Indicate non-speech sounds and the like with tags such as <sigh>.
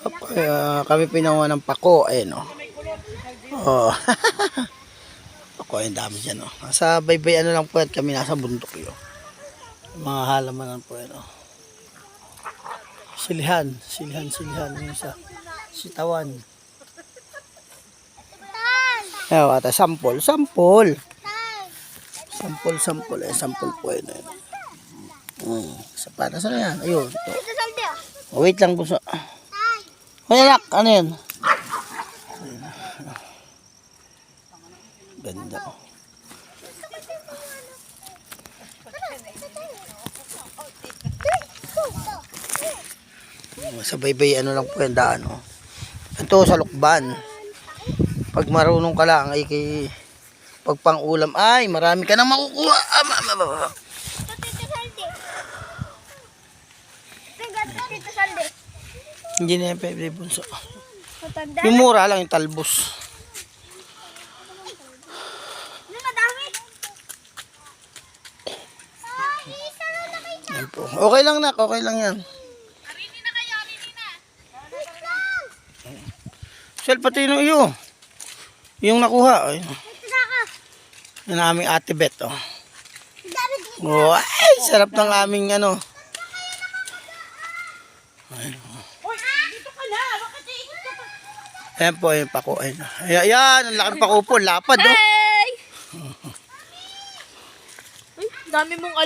Uh, kami pinawa ng pako. Ayun o. Oh. <laughs> pako, ayun dami dyan o. Nasa baybay ano lang po yan. Kami nasa bundok yun. Mga halamanan po yan o. Silihan. Silihan, silihan. Yung isa. Sitawan. Ayun, ata, sampol, sampol. Sampol, sampol. Eh, sampol po yun. Ayun. Hmm. Sa para sa yan. Ayun. Ito. Ah. Oh, wait lang po sa... Hoy anak, ano yun? Ganda. Sa baybay ano lang po yung daan. Oh. Ito sa lukban. Pag marunong ka lang ay kay pag pang ulam ay marami ka nang makukuha. Ah, ma- ma- ma- ma- Hindi na yung pwede bunso. Matanda. Yung mura lang yung talbos. Ano. Yan. Okay lang nak, okay lang yan. Arini na kayo, arini na. Sel, pati yung iyo. Yung nakuha. Ay, Ito na ka. yung aming ate Bet. Oh. Oh, ay, sarap ng aming ano. Uy, dito ka na. Bakit iikot ka pa? Ayan po, ayan pako. Ayan, ayan, ayan ang laking pako po. Lapad, oh. Hey! Ay, dami mong